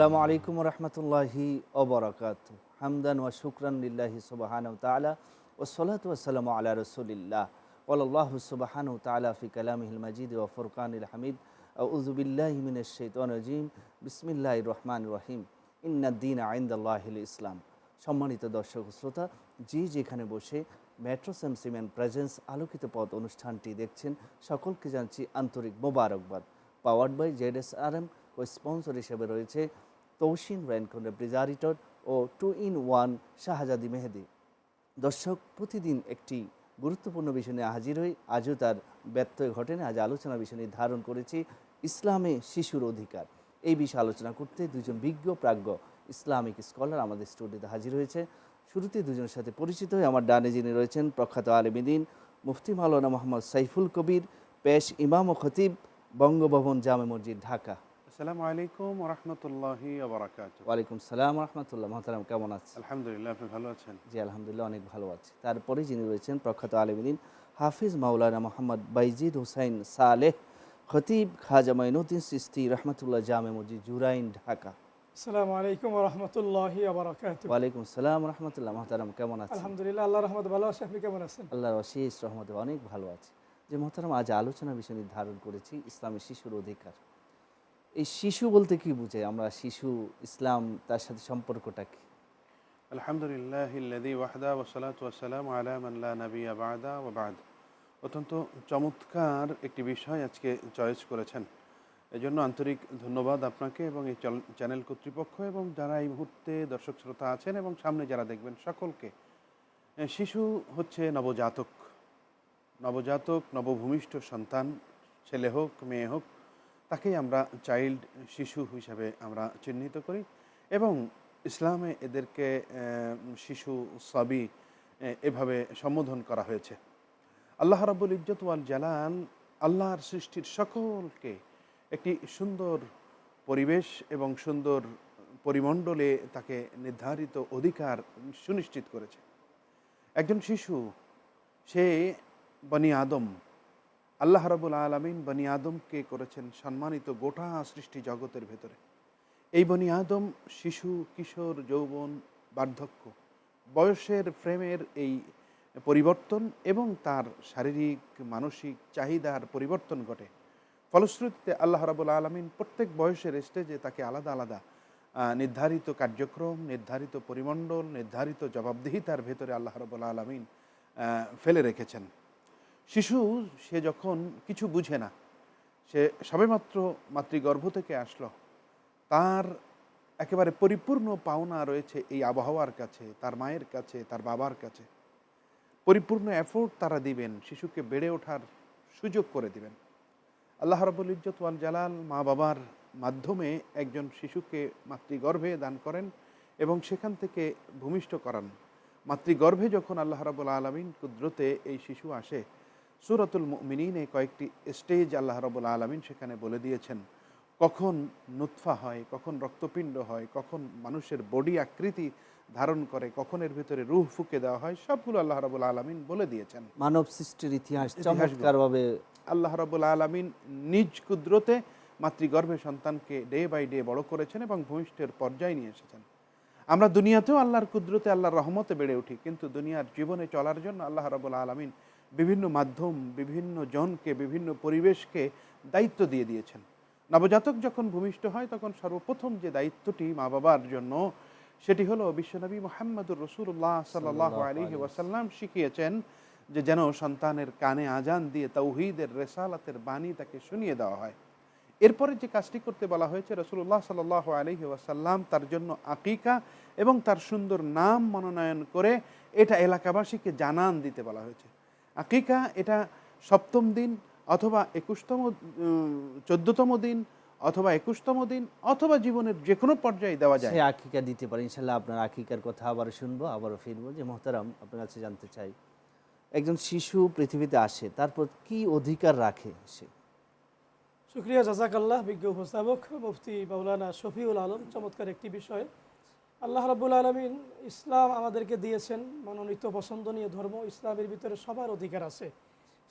আসসালামু আলাইকুম রহমতুল্লাহি ওবরাকাত হামদান ওয়া শুকরান লিল্লাহি সুবাহান তালা ও সলাত ওয়াসালাম আলা রসুলিল্লাহ। ওল্লাহ সুবাহান তালা ফি কালামিহিল মাজিদ ও ফুরকানিল হামিদ। উজুবিল্লাহ মিনের শৈতন রজিম। বিসমিল্লাহ রহমান রহিম। ইন্নাদ্দিন আইন্দাল্লাহিল ইসলাম। সম্মানিত দর্শক শ্রোতা, যে যেখানে বসে মেট্রো সিমেন্ট প্রেজেন্স আলোকিত পথ অনুষ্ঠানটি দেখছেন, সকলকে জানছি আন্তরিক মোবারকবাদ। Powered by Z S R M O sponsor হিসেবে রয়েছে Tousin Rancon refrigerator O two in one Shahzadi Mehedi. দর্শক, প্রতিদিন একটি গুরুত্বপূর্ণ বিষয় নিয়ে হাজির হই। আজও তার ব্যত্যয় ঘটেনি আজ আলোচনা বিষয় নির্ধারণ করেছি ইসলামে শিশুর অধিকার। এই বিষয়ে আলোচনা করতে দুজন বিজ্ঞ প্রাজ্ঞ ইসলামিক স্কলার আমাদের স্টুডিওতে হাজির হয়েছে। শুরুতে দুজনের সাথে পরিচিত হয়ে আমার ডানে যিনি রয়েছেন প্রখ্যাত আলমিদিন মুফতি মাওলানা মোহাম্মদ সাইফুল কবির, পেশ ইমাম ও খতিব, বঙ্গভবন জামে মসজিদ, ঢাকা। আসসালামু আলাইকুম রহমতুল্লাহি ওয়ালাইকুম সালাম রহমতুল্লাহ মহতারাম কেমন আছেন? আলহামদুলিল্লাহ আপনি ভালো আছেন? জি আলহামদুলিল্লাহ অনেক ভালো আছি। তারপরে যিনি রয়েছেন প্রখ্যাত আলমিদিন হাফিজ মাওলানা মোহাম্মদ বাইজিদ হুসাইন সালেহ খতিব খাজা মাইনুদ্দিন সিস্তি রহমতুল্লাহ জামে মসজিদ জুরাইন ঢাকা। আসসালামু আলাইকুম রহমতুল্লাহি ওয়ালাইকুম সালাম রহমতুল্লাহ মহতারাম কেমন আছেন? আলহামদুলিল্লাহ আল্লাহ রহমত ভালো আছে। আপনি কেমন আছেন? আল্লাহর অশেষ রহমতে অনেক ভালো আছে। যে মহতারাম আজ আলোচনা বিষয় নির্ধারণ করেছি ইসলামের শিশুর অধিকার। এই শিশু বলতে কি বুঝে আমরা শিশু, ইসলাম, তার সাথে সম্পর্কটা কি? আলহামদুলিল্লাহ অত্যন্ত চমৎকার একটি বিষয় আজকে চয়েস করেছেন। এজন্য আন্তরিক ধন্যবাদ আপনাকে এবং এই চ্যানেল কর্তৃপক্ষ এবং যারা এই মুহূর্তে দর্শক শ্রোতা আছেন এবং সামনে যারা দেখবেন সকলকে শিশু হচ্ছে নবজাতক। নবজাতক, নবভূমিষ্ঠ সন্তান, ছেলে হোক, মেয়ে হোক তাকেই আমরা চাইল্ড শিশু হিসাবে আমরা চিহ্নিত করি এবং ইসলামে এদেরকে শিশু সবই এভাবে সম্বোধন করা হয়েছে। আল্লাহ রাবুল ইজ্জত ওয়াল জালাল আল্লাহর সৃষ্টির সকলকে একটি সুন্দর পরিবেশ এবং সুন্দর পরিমণ্ডলে তাকে নির্ধারিত অধিকার সুনিশ্চিত করেছে। একজন শিশু, সে বনি আদম আল্লাহ রাবুল আলমিন বনি আদমকে করেছেন সম্মানিত গোটা সৃষ্টি জগতের ভেতরে। এই বনি আদম শিশু, কিশোর, যৌবন, বার্ধক্য, বয়সের ফ্রেমের এই পরিবর্তন এবং তার শারীরিক, মানসিক চাহিদার পরিবর্তন ঘটে। ফলশ্রুতিতে আল্লাহ রাবুল আলমিন প্রত্যেক বয়সের স্টেজে তাকে আলাদা আলাদা নির্ধারিত কার্যক্রম, নির্ধারিত পরিমণ্ডল, নির্ধারিত জবাবদিহিতার ভেতরে আল্লাহ রাবুল আলমিন ফেলে রেখেছেন। শিশু, সে যখন কিছু বুঝে না, সে সবেমাত্র মাতৃগর্ভ থেকে আসলো। তার একেবারে পরিপূর্ণ পাওনা রয়েছে এই আবহাওয়ার কাছে, তার মায়ের কাছে, তার বাবার কাছে। পরিপূর্ণ এফোর্ট তারা দিবেন, শিশুকে বেড়ে ওঠার সুযোগ করে দিবেন। আল্লাহ রবুল ইজ্জত ওয়াল জালাল মা বাবার মাধ্যমে একজন শিশুকে মাতৃগর্ভে দান করেন এবং সেখান থেকে ভূমিষ্ঠ করান। মাতৃগর্ভে যখন আল্লাহ রাবুল আলমিন কুদরতে এই শিশু আসে সুরতুল মিনিনে কয়েকটি স্টেজ আল্লাহ রবুল আলমিন সেখানে বলে দিয়েছেন কখন নুৎফা হয় কখন রক্তপিণ্ড হয় কখন মানুষের বডি আকৃতি ধারণ করে কখন এর ভিতরে রুহ ফুকে দেওয়া হয় সবগুলো আল্লাহ রবুল আলমিন বলে দিয়েছেন। মানব সৃষ্টির ইতিহাস চমৎকারভাবে আল্লাহ রাবুল আলমিন নিজ কুদরতে মাতৃগর্ভে সন্তানকে ডে বাই ডে বড় করেছেন এবং ভূমিষ্ঠের পর্যায়ে নিয়ে এসেছেন। আমরা দুনিয়াতেও আল্লাহর কুদরতে আল্লাহর রহমতে বেড়ে উঠি কিন্তু দুনিয়ার জীবনে চলার জন্য আল্লাহ রাবুল আলমিন বিভিন্ন মাধ্যম বিভিন্ন জনকে বিভিন্ন পরিবেশকে দায়িত্ব দিয়ে দিয়েছেন। নবজাতক যখন ভূমিষ্ঠ হয় তখন সর্বপ্রথম যে দায়িত্বটি মা বাবার জন্য সেটি হলো বিশ্বনবী মোহাম্মদুর রসুল্লাহ সাল্লাহ আলী ওয়াসাল্লাম শিখিয়েছেন যে যেন সন্তানের কানে আজান দিয়ে তৌহিদের রেসালাতের বাণী তাকে শুনিয়ে দেওয়া হয়। এরপরে যে কাজটি করতে বলা হয়েছে রসুল্লাহ সাল আলহি ওয়াসাল্লাম তার জন্য আকিকা এবং তার সুন্দর নাম মনোনয়ন করে এটা এলাকাবাসীকে জানান দিতে বলা হয়েছে। আকিকা এটা সপ্তম দিন অথবা একুশতম চোদ্দতম দিন অথবা একুশতম দিন অথবা জীবনের যে কোনো পর্যায়ে দেওয়া যায়। সে আকিকা দিতে পারে। ইনশাল্লাহ আপনার আকিকার কথা আবারও শুনব আবারও ফিরবো। যে মোহতারাম আপনার কাছে জানতে চাই। একজন শিশু পৃথিবীতে আসে তারপর কি অধিকার রাখে সে? শুক্রিয়া জাজাকাল্লাহ বিজ্ঞ উপস্থাপক মুফতি মাওলানা শফিউল আলম। চমৎকার একটি বিষয়। আল্লাহ রাবুল আলমিন ইসলাম আমাদেরকে দিয়েছেন মনোনীত পছন্দনীয় ধর্ম, ইসলামের ভিতরে সবার অধিকার আছে,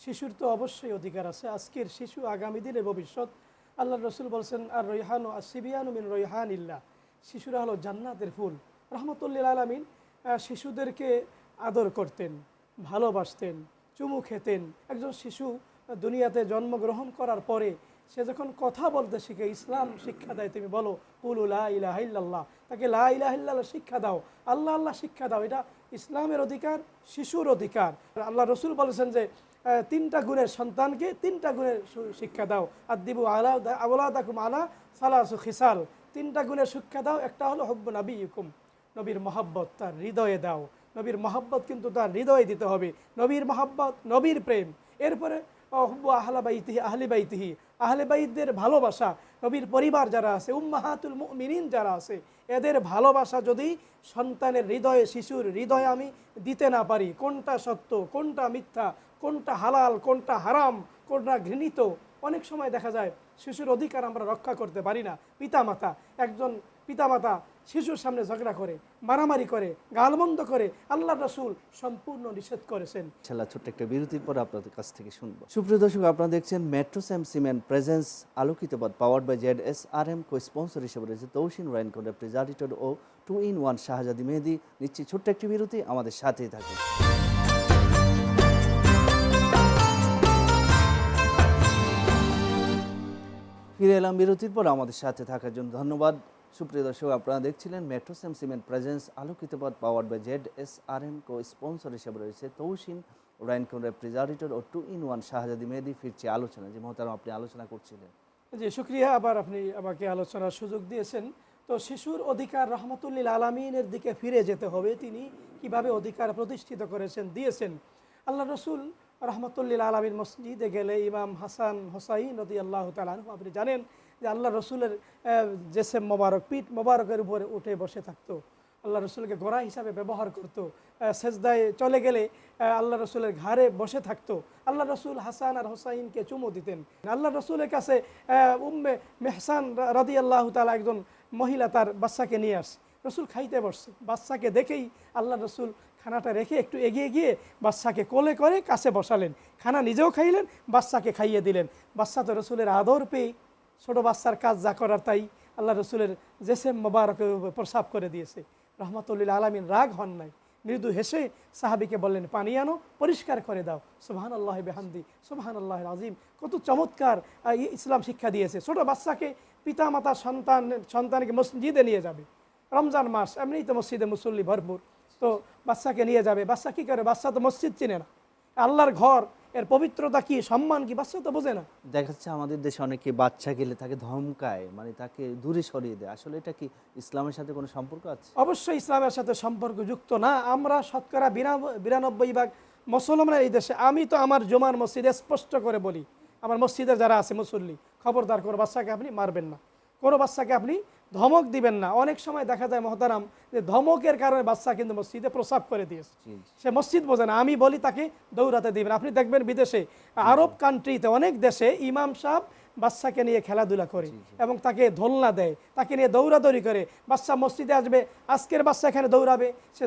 শিশুর তো অবশ্যই অধিকার আছে। আজকের শিশু আগামী দিনের ভবিষ্যৎ আল্লাহ রসুল বলছেন, আর রৈহানু আর সিবিয়ানু মিন রৈহান ইল্লা শিশুরা হলো জান্নাতের ফুল। রহমতুল্লিল আলমিন শিশুদেরকে আদর করতেন, ভালোবাসতেন, চুমু খেতেন। একজন শিশু দুনিয়াতে জন্মগ্রহণ করার পরে সে যখন কথা বলতে শিখে, ইসলাম শিক্ষা দেয়, তুমি বলো, কুলু লা ইলাহা ইল্লাল্লাহ, তাকে লা ইলাহা শিক্ষা দাও। আল্লাহ আল্লাহ শিক্ষা দাও, এটা ইসলামের অধিকার, শিশুর অধিকার। আল্লাহ রসুল বলেছেন যে তিনটা গুণের সন্তানকে তিনটা গুণের শিক্ষা দাও। আদিবু আলা আওলাদাকুম আলা সালাসু খিসাল। তিনটা গুণের শিক্ষা দাও, একটা হলো হব্ব নবী ইকুম নবীর মহাব্বত তার হৃদয়ে দাও। নবীর মহাব্বত কিন্তু তার হৃদয়ে দিতে হবে। নবীর মহাব্বত, নবীর প্রেম। এরপরে হব্বু আহলা বাইতিহি, আহলি বাইতিহি। আহলে বাইতদের ভালোবাসা, নবীর পরিবার যারা আছে, উম্মাহাতুল মুমিনিন যারা আছে, এদের ভালোবাসা যদি সন্তানের হৃদয়ে, শিশুর হৃদয়ে আমি দিতে না পারি, কোনটা সত্য, কোনটা মিথ্যা, কোনটা হালাল, কোনটা হারাম, কোনটা ঘৃণিত, অনেক সময় দেখা যায় শিশুর অধিকার আমরা রক্ষা করতে পারি না। পিতামাতা, একজন পিতামাতা শিশুর সামনে ঝগড়া করে মারামারি করে গালমন্দ করে আল্লাহ রসুল সম্পূর্ণ নিষেধ করেছেন। ইনশাল্লাহ ছোট্ট একটা বিরতির পর আপনাদের কাছ থেকে শুনব। সুপ্রিয় দর্শক আপনারা দেখছেন মেট্রো স্যাম সিমেন্ট প্রেজেন্স আলোকিত পথ powered by Z S R M co sponsor হিসেবে রয়েছে তৌসিন রাইন কোডের refrigerator O two in one Shahzadi Mehedi. নিচ্ছি ছোট্ট একটি বিরতি আমাদের সাথেই থাকুন। ফিরে এলাম বিরতির পর আমাদের সাথে থাকার জন্য ধন্যবাদ। সুপ্রিয় দর্শক, আপনারা দেখছিলেন মেট্রো সেম সিমেন্ট প্রেজেন্স আলোকিত পথ powered by Z S R M co sponsor হিসেবে রয়েছে Tousin Rancon refrigerator O two in one Shahzadi Mehedi ফিরছে আলোচনা। যে মহতারাম, আপনি আলোচনা করছিলেন। জি শুক্রিয়া, আবার আপনি আমাকে আলোচনার সুযোগ দিয়েছেন। তো শিশুর অধিকার রহমতুল্লিল আলমিনের দিকে ফিরে যেতে হবে। তিনি কীভাবে অধিকার প্রতিষ্ঠিত করেছেন, দিয়েছেন। আল্লাহ রসুল রহমতুল্লিল আলমীর মসজিদে গেলে ইমাম হাসান হোসাইন নদী আল্লাহ তালান আপনি জানেন যে আল্লাহ রসুলের জেসেম মোবারক, পিঠ মোবারকের উপরে উঠে বসে থাকতো। আল্লাহ রসুলকে গোড়া হিসাবে ব্যবহার করতো। সেজদায় চলে গেলে আল্লাহ রসুলের ঘাড়ে বসে থাকতো। আল্লাহ রসুল হাসান আর হোসাইনকে চুমো দিতেন। আল্লাহ রসুলের কাছে উম্মে মেহসান রাদি আল্লাহ তালা একজন মহিলা তার বাচ্চাকে নিয়ে আসে। রসুল খাইতে বসছে। বাচ্চাকে দেখেই আল্লাহ রসুল খানাটা রেখে একটু এগিয়ে গিয়ে বাচ্চাকে কোলে করে কাছে বসালেন। খানা নিজেও খাইলেন, বাচ্চাকে খাইয়ে দিলেন। বাচ্চা তো রসুলের আদর পেয়ে ছোটো বাচ্চার কাজ যা করার তাই আল্লাহ রসুলের জেসেম মোবারকের উপর প্রসাব করে দিয়েছে। রহমতুল্লিল আলমিন রাগ হন নাই। মৃদু হেসে সাহাবিকে বললেন, পানি আনো, পরিষ্কার করে দাও। সুবহান আল্লাহ বেহান্দি সুবহান আল্লাহ আজিম কত চমৎকার ইসলাম শিক্ষা দিয়েছে। ছোট বাচ্চাকে পিতা মাতা সন্তান, সন্তানকে মসজিদে নিয়ে যাবে। রমজান মাস, এমনিই তো মসজিদে মুসল্লি ভরপুর। তো বাচ্চাকে নিয়ে যাবে। বাচ্চা কী করে? বাচ্চা তো মসজিদ চিনে না। আল্লাহর ঘর এর পবিত্রতা কি সম্মান কি বাচ্চা তো বোঝে না। দেখা যাচ্ছে আমাদের দেশে অনেকে বাচ্চা গেলে তাকে ধমকায় মানে তাকে দূরে সরিয়ে দেয়। আসলে এটা কি ইসলামের সাথে কোনো সম্পর্ক আছে? অবশ্যই ইসলামের সাথে সম্পর্ক যুক্ত না। আমরা শতকরা বিরানব্বই বিরানব্বই ভাগ মুসলমান এই দেশে। আমি তো আমার জমার মসজিদে স্পষ্ট করে বলি আমার মসজিদে যারা আছে মুসল্লি খবরদার কোনো বাচ্চাকে আপনি মারবেন না। কোনো বাচ্চাকে আপনি ধমক দিবেন না। অনেক সময় দেখা যায় মহতারাম যে ধমকের কারণে বাচ্চা কিন্তু মসজিদে প্রস্রাব করে দিয়েছে। সে মসজিদ বোঝে না আমি বলি তাকে দৌড়াতে দিবেন। আপনি দেখবেন বিদেশে আরব কান্ট্রিতে অনেক দেশে ইমাম সাহেব বাচ্চাকে নিয়ে খেলাধুলা করে এবং তাকে ধোলনা দেয় তাকে নিয়ে দৌড়াদৌড়ি করে। বাচ্চা মসজিদে আসবে আজকের বাচ্চা এখানে দৌড়াবে সে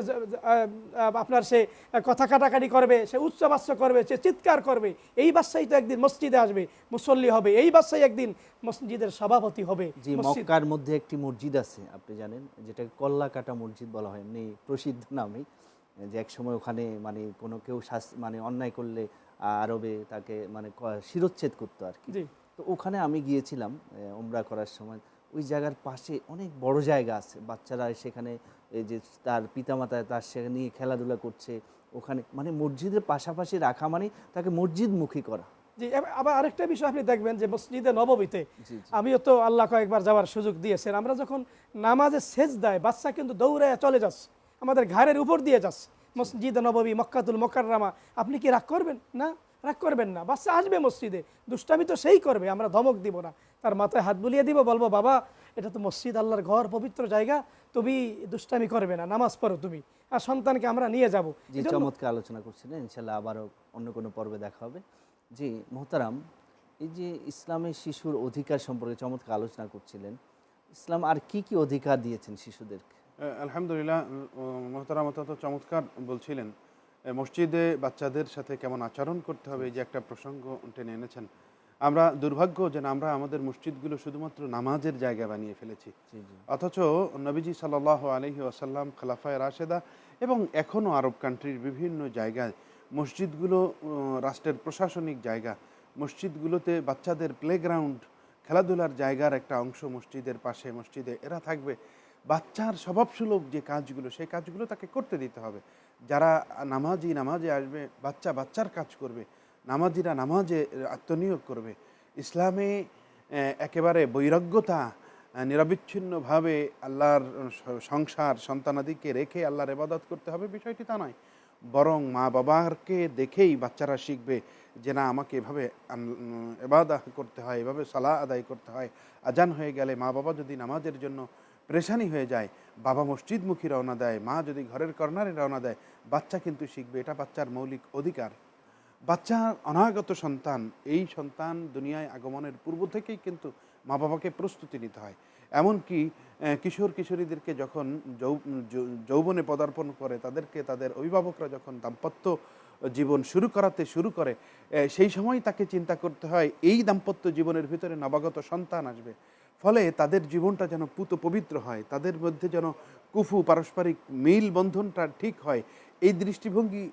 আপনার সে কথা কাটাকাটি করবে সে উচ্চ বাচ্চা করবে সে চিৎকার করবে। এই বাচ্চাই তো একদিন মসজিদে আসবে মুসল্লি হবে। এই বাচ্চাই একদিন মসজিদের সভাপতি হবে। মক্কার মধ্যে একটি মসজিদ আছে আপনি জানেন যেটাকে কল্লাকাটা মসজিদ বলা হয় এমনি প্রসিদ্ধ নামে। যে এক সময় ওখানে মানে কোনো কেউ মানে অন্যায় করলে আরবে তাকে মানে শিরোচ্ছেদ করতো আর কি। তো ওখানে আমি গিয়েছিলাম উমরা করার সময়। ওই জায়গার পাশে অনেক বড় জায়গা আছে। বাচ্চারা সেখানে এই যে তার পিতামাতা তার সে নিয়ে খেলাধুলা করছে। ওখানে মানে মসজিদের পাশাপাশি রাখা মানে তাকে মসজিদমুখী করা। জি আবার আরেকটা বিষয় আপনি দেখবেন যে মসজিদে জি আমিও তো আল্লাহ কয়েকবার যাওয়ার সুযোগ দিয়েছেন। আমরা যখন নামাজে সেজ দেয় বাচ্চা কিন্তু দৌড়ে চলে যাচ্ছে আমাদের ঘাড়ের উপর দিয়ে যাচ্ছে মসজিদে নববী মক্কাতুল মোকাররামা আপনি কি রাগ করবেন? না? রাগ করবেন না। বাচ্চা আসবে মসজিদে। দুষ্টামি তো সেই করবে আমরা ধমক দিব না। তার মাথায় হাত বুলিয়ে দিব বলব বাবা এটা তো মসজিদ আল্লাহর ঘর পবিত্র জায়গা তুমি দুষ্টামি করবে না নামাজ পড়ো তুমি। আর সন্তানকে আমরা নিয়ে যাব। চমৎকার আলোচনা করছিলেন ইনশাল্লাহ আবারও অন্য কোনো পর্বে দেখা হবে। জি মোহতারাম এই যে ইসলামের শিশুর অধিকার সম্পর্কে চমৎকার আলোচনা করছিলেন। ইসলাম আর কি কি অধিকার দিয়েছেন শিশুদেরকে? আলহামদুলিল্লাহ মোহতারাম অত্যন্ত চমৎকার বলছিলেন। মসজিদে বাচ্চাদের সাথে কেমন আচরণ করতে হবে এই যে একটা প্রসঙ্গ টেনে এনেছেন। আমরা দুর্ভাগ্য যে আমরা আমাদের মসজিদগুলো শুধুমাত্র নামাজের জায়গা বানিয়ে ফেলেছি। অথচ নবীজি সাল আলহি আসাল্লাম খালাফায় রাশেদা এবং এখনও আরব কান্ট্রির বিভিন্ন জায়গায় মসজিদগুলো রাষ্ট্রের প্রশাসনিক জায়গা মসজিদগুলোতে বাচ্চাদের প্লেগ্রাউন্ড খেলাধুলার জায়গার একটা অংশ মসজিদের পাশে মসজিদে এরা থাকবে। বাচ্চার স্বভাবসুলভ যে কাজগুলো সেই কাজগুলো তাকে করতে দিতে হবে। যারা নামাজি নামাজে আসবে, বাচ্চা বাচ্চার কাজ করবে, নামাজিরা নামাজে আত্মনিয়োগ করবে। ইসলামে একেবারে বৈরাগ্যতা নিরবিচ্ছিন্নভাবে আল্লাহর সংসার, সন্তানাদিকে রেখে আল্লাহর এবাদত করতে হবে, বিষয়টি তা নয়। বরং মা বাবাকে দেখেই বাচ্চারা শিখবে যে না, আমাকে এভাবে এবাদা করতে হয়, এভাবে সালা আদায় করতে হয়। আজান হয়ে গেলে মা বাবা যদি নামাজের জন্য প্রেশানি হয়ে যায় বাবা মসজিদমুখী রওনা দেয়, মা যদি ঘরের কর্নারে রওনা দেয়, বাচ্চা কিন্তু শিখবে, এটা বাচ্চার মৌলিক অধিকার। বাচ্চার অনাগত সন্তান, এই সন্তান দুনিয়ায় আগমনের পূর্ব থেকেই কিন্তু মা বাবাকে প্রস্তুতি নিতে হয়। এমনকি কিশোর কিশোরীদেরকে যখন যৌবনে পদার্পণ করে, তাদেরকে তাদের অভিভাবকরা যখন দাম্পত্য জীবন শুরু করাতে শুরু করে সেই সময় তাকে চিন্তা করতে হয়, এই দাম্পত্য জীবনের ভিতরে নবাগত সন্তান আসবে। ফলে তাদের জীবনটা যেন পুত পবিত্র হয়, তাদের মধ্যে যেন কুফু, পারস্পরিক মিল বন্ধনটা ঠিক হয়, এই দৃষ্টিভঙ্গি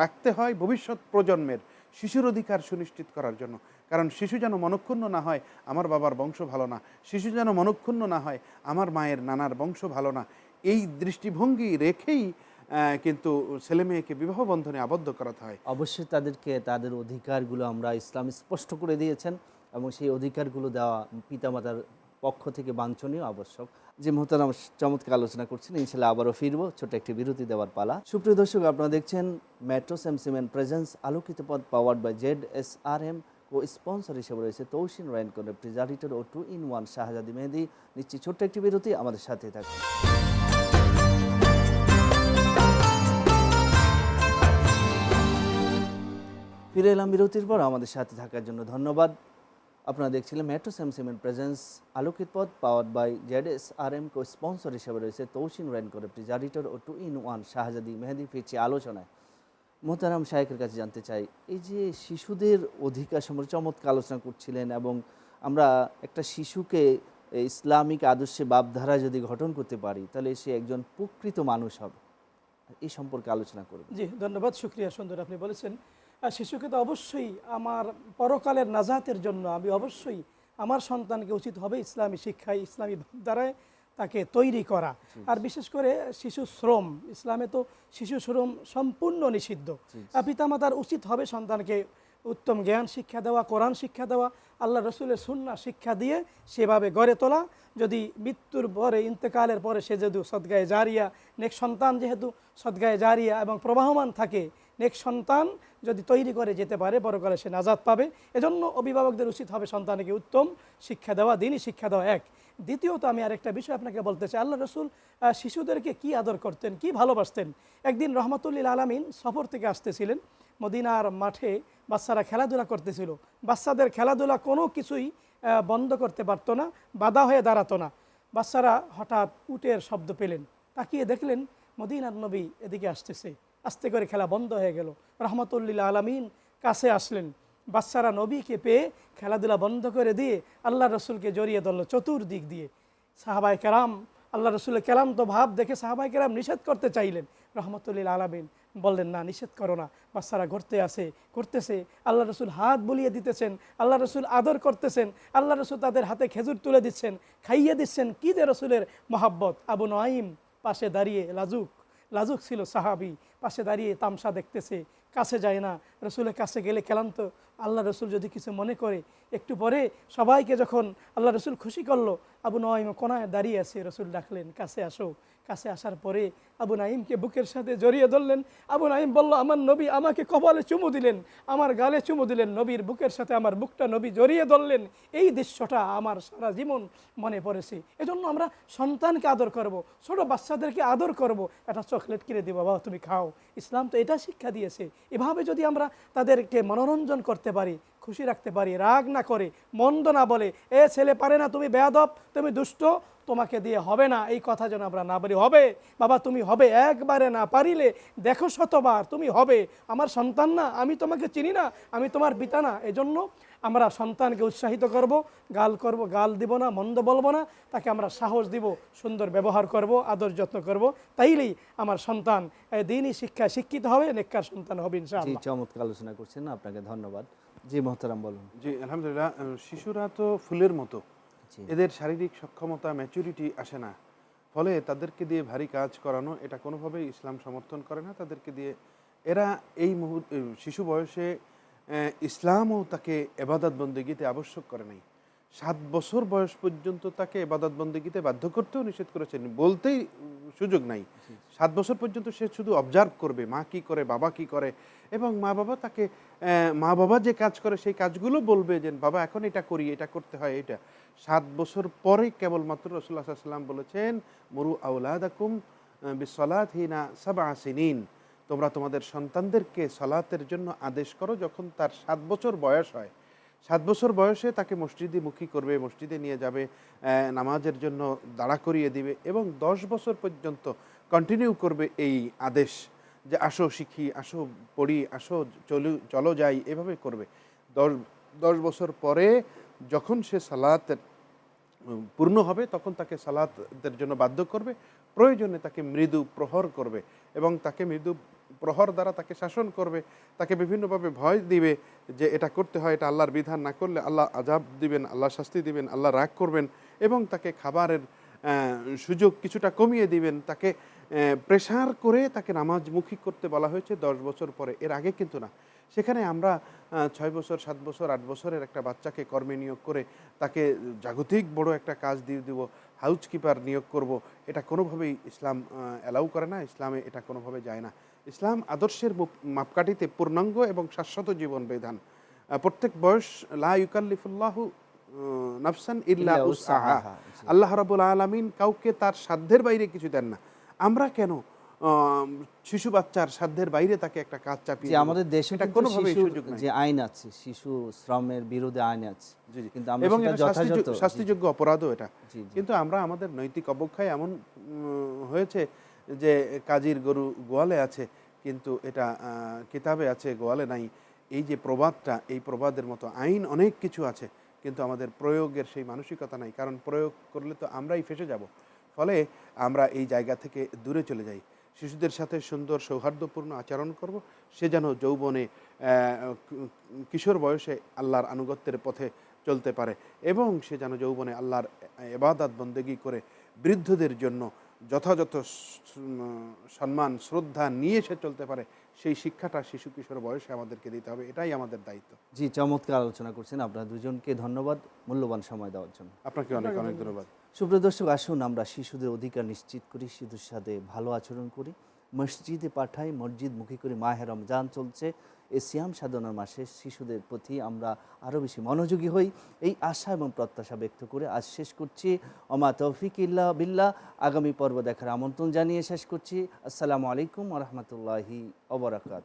রাখতে হয় ভবিষ্যৎ প্রজন্মের শিশুর অধিকার সুনিশ্চিত করার জন্য। কারণ শিশু যেন মনক্ষুণ্ণ না হয়, আমার বাবার বংশ ভালো না। শিশু যেন মনক্ষুণ্ণ না হয়, আমার মায়ের নানার বংশ ভালো না। এই দৃষ্টিভঙ্গি রেখেই কিন্তু ছেলে মেয়েকে বিবাহ বন্ধনে আবদ্ধ করাতে হয়। অবশ্যই তাদেরকে তাদের অধিকারগুলো আমরা ইসলাম স্পষ্ট করে দিয়েছেন। এবং সেই অধিকারগুলো দেওয়া পিতামাতার পক্ষ থেকে বাঞ্ছনীয়, আবশ্যক। যে মোহতারাম চমৎকার আলোচনা করছেন, ইনশাল্লাহ আবারও ফিরবো ছোট একটি বিরতি দেওয়ার পালা। সুপ্রিয় দর্শক, আপনারা দেখছেন মেট্রো সিমেন্ট প্রেজেন্স আলোকিত পদ powered by Z S R M O sponsor হিসেবে রয়েছে তৌসিন রায়ন করে refrigerator O two in one Shahzadi Mehedi. নিচ্ছি ছোট্ট একটি বিরতি, আমাদের সাথে থাকুন। ফিরে এলাম বিরতির পর, আমাদের সাথে থাকার জন্য ধন্যবাদ। আপনারা দেখছিলেন মেট্রো সিমেন্ট প্রেজেন্স আলোকিত পথ power by Z S R M co sponsor হিসেবে রয়েছে তৌসিন রেন করে refrigerator O two in one Shahzadi Mehedi ফিরছি আলোচনায়। মোহতারাম শাহেকের কাছে জানতে চাই, এই যে শিশুদের অধিকার সম্পর্কে চমৎকার আলোচনা করছিলেন এবং আমরা একটা শিশুকে ইসলামিক আদর্শে বাপধারা যদি গঠন করতে পারি, তাহলে সে একজন প্রকৃত মানুষ হবে। এই সম্পর্কে আলোচনা করব জি, ধন্যবাদ, শুক্রিয়া, সুন্দর আপনি বলেছেন। শিশুকে তো অবশ্যই আমার পরকালের নাজাতের জন্য আমি অবশ্যই আমার সন্তানকে উচিত হবে ইসলামী শিক্ষায় ইসলামী দ্বারায় তাকে তৈরি করা। আর বিশেষ করে শিশু শ্রম ইসলামে তো শিশু শ্রম সম্পূর্ণ নিষিদ্ধ। আর পিতামাতার উচিত হবে সন্তানকে উত্তম জ্ঞান শিক্ষা দেওয়া, কোরআন শিক্ষা দেওয়া, আল্লাহ রসুলের সুন্না শিক্ষা দিয়ে সেভাবে গড়ে তোলা। যদি মৃত্যুর পরে, ইন্তেকালের পরে সে যেহেতু সদ্গায়ে জারিয়া, নেক সন্তান যেহেতু সদ্গায়ে জারিয়া এবং প্রবাহমান থাকে, নেক সন্তান যদি তৈরি করে যেতে পারে পরকালে সে নাজাদ পাবে। এজন্য অভিভাবকদের উচিত হবে সন্তানকে উত্তম শিক্ষা দেওয়া, দিনই শিক্ষা দেওয়া এক। দ্বিতীয়ত আমি আরেকটা বিষয় আপনাকে বলতে চাই। আল্লাহ রসুল শিশুদেরকে কি আদর করতেন, কি ভালোবাসতেন? একদিন রহমতুল্লিল আলমিন সফর থেকে আসতেছিলেন। মদিনার মাঠে বাচ্চারা খেলাধুলা করতেছিল। বাচ্চাদের খেলাধুলা কোনো কিছুই বন্ধ করতে পারতো না, বাধা হয়ে দাঁড়াতো না। বাচ্চারা হঠাৎ উটের শব্দ পেলেন। তাকিয়ে দেখলেন মদিনার নবী এদিকে আসতেছে। আস্তে করে খেলা বন্ধ হয়ে গেল। রহমতুল্লিল আলমিন কাছে আসলেন। বাচ্চারা নবীকে পেয়ে খেলাধুলা বন্ধ করে দিয়ে আল্লাহ রসুলকে জড়িয়ে ধরলো চতুর্দিক দিয়ে। সাহাবাই কেরাম, আল্লাহ রসুলের কেরাম তো ভাব দেখে সাহাবাই কেরাম নিষেধ করতে চাইলেন। রহমতুল্লিল আলামিন বললেন, না, নিষেধ করো না, বাচ্চারা ঘুরতে আসে করতেছে আল্লাহ রসুল হাত বলিয়ে দিতেছেন, আল্লাহ রসুল আদর করতেছেন, আল্লাহ রসুল তাদের হাতে খেজুর তুলে দিচ্ছেন, খাইয়ে দিচ্ছেন। কি যে রসুলের মহাব্বত। আবু নাইম পাশে দাঁড়িয়ে লাজুক লাজুক ছিল সাহাবি, পাশে দাঁড়িয়ে তামসা দেখতেছে, কাছে যায় না। রসুলের কাছে গেলে ক্লান্ত। আল্লাহ রসুল যদি কিছু মনে করে, একটু পরে সবাইকে যখন আল্লাহ রসুল খুশি করল, আবু নাইম কোনায় দাঁড়িয়ে আছে, রসুল ডাকলেন, কাছে আসো। কাছে আসার পরে আবু নাইমকে বুকের সাথে জড়িয়ে ধরলেন। আবু নাইম বলল, আমার নবী আমাকে কপালে চুমু দিলেন, আমার গালে চুমু দিলেন, নবীর বুকের সাথে আমার বুকটা নবী জড়িয়ে ধরলেন। এই দৃশ্যটা আমার সারা জীবন মনে পড়েছে। এজন্য আমরা সন্তানকে আদর করব, ছোট বাচ্চাদেরকে আদর করব। একটা চকলেট কিনে দিব, বাবা, তুমি খাও। ইসলাম তো এটা শিক্ষা দিয়েছে। এভাবে যদি আমরা তাদেরকে মনোরঞ্জন করতে পারি, খুশি রাখতে পারি, রাগ না করে, মন্দ না বলে, এ ছেলে, পারে না, তুমি বেয়াদব, তুমি দুষ্ট, তোমাকে দিয়ে হবে না। এই কথা যেন আমরা না বলি, হবে? বাবা, তুমি হবে একবারে না। পারিলে দেখো শতবার তুমি হবে আমার সন্তান না আমি তোমাকে চিনি না আমি তোমার পিতা না। এজন্য আমরা সন্তানকে উৎসাহিত করব গাল করব গাল দিব না মন্দ বলব না তাকে আমরা সাহস দিব সুন্দর ব্যবহার করব আদর যত্ন করব। তাইলেই আমার সন্তান এই দিনই শিক্ষায় শিক্ষিত হবে নেককার সন্তান হবে ইনশাআল্লাহ। চমৎকার আলোচনা করছেন আপনাকে ধন্যবাদ। জি মোহতারাম বলুন। জি আলহামদুলিল্লাহ শিশুরা তো ফুলের মতো। এদের শারীরিক সক্ষমতা ম্যাচুরিটি আসে না। ফলে তাদেরকে দিয়ে ভারী কাজ করানো, এটা কোনোভাবেই ইসলাম সমর্থন করে না। তাদেরকে দিয়ে এরা এই মুহূর্ত শিশু বয়সে ইসলামও তাকে এবাদত বন্দেগীতে আবশ্যক করে নাই। সাত বছর বয়স পর্যন্ত তাকে এবাদত বন্দেগীতে বাধ্য করতেও নিষেধ করেছেন। বলতেই সুযোগ নাই। সাত বছর পর্যন্ত সে শুধু অবজার্ভ করবে মা কি করে বাবা কি করে এবং মা বাবা তাকে মা বাবা যে কাজ করে সেই কাজগুলো বলবে যে বাবা এখন এটা করি এটা করতে হয় এটা। সাত বছর পরে কেবলমাত্র রসুল্লাহ সাল্লাম বলেছেন মরু আউলাদাকুম বিসলাত হিনা সাবা সিনিন। তোমরা তোমাদের সন্তানদেরকে সলাতের জন্য আদেশ করো যখন তার সাত বছর বয়স হয়। সাত বছর বয়সে তাকে মসজিদে মুখী করবে মসজিদে নিয়ে যাবে নামাজের জন্য দাঁড়া করিয়ে দিবে এবং দশ বছর পর্যন্ত কন্টিনিউ করবে এই আদেশ যে আসো শিখি আসো পড়ি আসো চলু চলো যাই এভাবে করবে। দশ দশ বছর পরে যখন সে সালাতের উম, পূর্ণ হবে তখন তাকে সালাতের জন্য বাধ্য করবে। প্রয়োজনে তাকে মৃদু প্রহর করবে এবং তাকে মৃদু প্রহর দ্বারা তাকে শাসন করবে, তাকে বিভিন্নভাবে ভয় দিবে যে এটা করতে হয়, এটা আল্লাহর বিধান, না করলে আল্লাহ আজাব দিবেন, আল্লাহ শাস্তি দিবেন, আল্লাহ রাগ করবেন এবং তাকে খাবারের সুযোগ কিছুটা কমিয়ে দিবেন। তাকে প্রেশার করে তাকে নামাজমুখী করতে বলা হয়েছে দশ বছর পরে। এর আগে কিন্তু না। সেখানে আমরা ছয় বছর, সাত বছর, আট বছরের একটা বাচ্চাকে কর্মে নিয়োগ করে তাকে জাগতিক বড় একটা কাজ দিয়ে দিব, হাউস কিপার নিয়োগ করব। এটা কোনোভাবেই ইসলাম অ্যালাউ করে না, ইসলামে এটা কোনোভাবে যায় না। ইসলাম আদর্শের মুপ- মাপকাঠিতে পূর্ণাঙ্গ এবং শাশ্বত জীবন বিধান। প্রত্যেক বয়স লা ইউকাল্লিফুল্লাহু নাফসান ইল্লা জি। আল্লাহ রাবুল আলামিন কাউকে তার সাধ্যের বাইরে কিছু দেন না। আমরা কেন শিশু বাচ্চার সাধ্যের বাইরে তাকে একটা কাজ চাপিয়ে যে আমাদের দেশে সুযোগ যে আইন আছে শিশু শ্রমের বিরুদ্ধে আইন আছে। কিন্তু এবং শাস্তিযোগ্য- অপরাধও এটা। কিন্তু আমরা আমাদের নৈতিক অবক্ষয় এমন হয়েছে যে কাজীর গরু গোয়ালে আছে কিন্তু এটা কিতাবে আছে, গোয়ালে নাই। এই যে প্রবাদটা, এই প্রবাদের মতো আইন অনেক কিছু আছে, কিন্তু আমাদের প্রয়োগের সেই মানসিকতা নাই। কারণ প্রয়োগ করলে তো আমরাই ফেসে যাব। ফলে আমরা এই জায়গা থেকে দূরে চলে যাই। শিশুদের সাথে সুন্দর, সৌহার্দ্যপূর্ণ আচরণ করব। সে যেন যৌবনে কিশোর বয়সে আল্লাহর আনুগত্যের পথে চলতে পারে এবং সে যেন যৌবনে আল্লাহর এবাদাত, বন্দেগী করে বৃদ্ধদের জন্য যথাযথ সম্মান শ্রদ্ধা নিয়ে সে চলতে পারে সেই শিক্ষাটা শিশু কিশোর বয়সে আমাদেরকে দিতে হবে এটাই আমাদের দায়িত্ব। জি চমৎকার আলোচনা করছেন আপনার দুজনকে ধন্যবাদ মূল্যবান সময় দেওয়ার জন্য। আপনাকে অনেক অনেক ধন্যবাদ। সুপ্রিয় দর্শক আসুন আমরা শিশুদের অধিকার নিশ্চিত করি শিশুর সাথে ভালো আচরণ করি। মসজিদে পাঠাই মসজিদ মুখী করি মাহে রমজান চলছে। এই সিয়াম সাধনার মাসে শিশুদের প্রতি আমরা আরও বেশি মনোযোগী হই। এই আশা এবং প্রত্যাশা ব্যক্ত করে আজ শেষ করছি। অমা তৌফিক ইল্লা বিল্লা আগামী পর্ব দেখার আমন্ত্রণ জানিয়ে শেষ করছি। আসসালামু আলাইকুম রহমতুল্লাহি অবরাকাত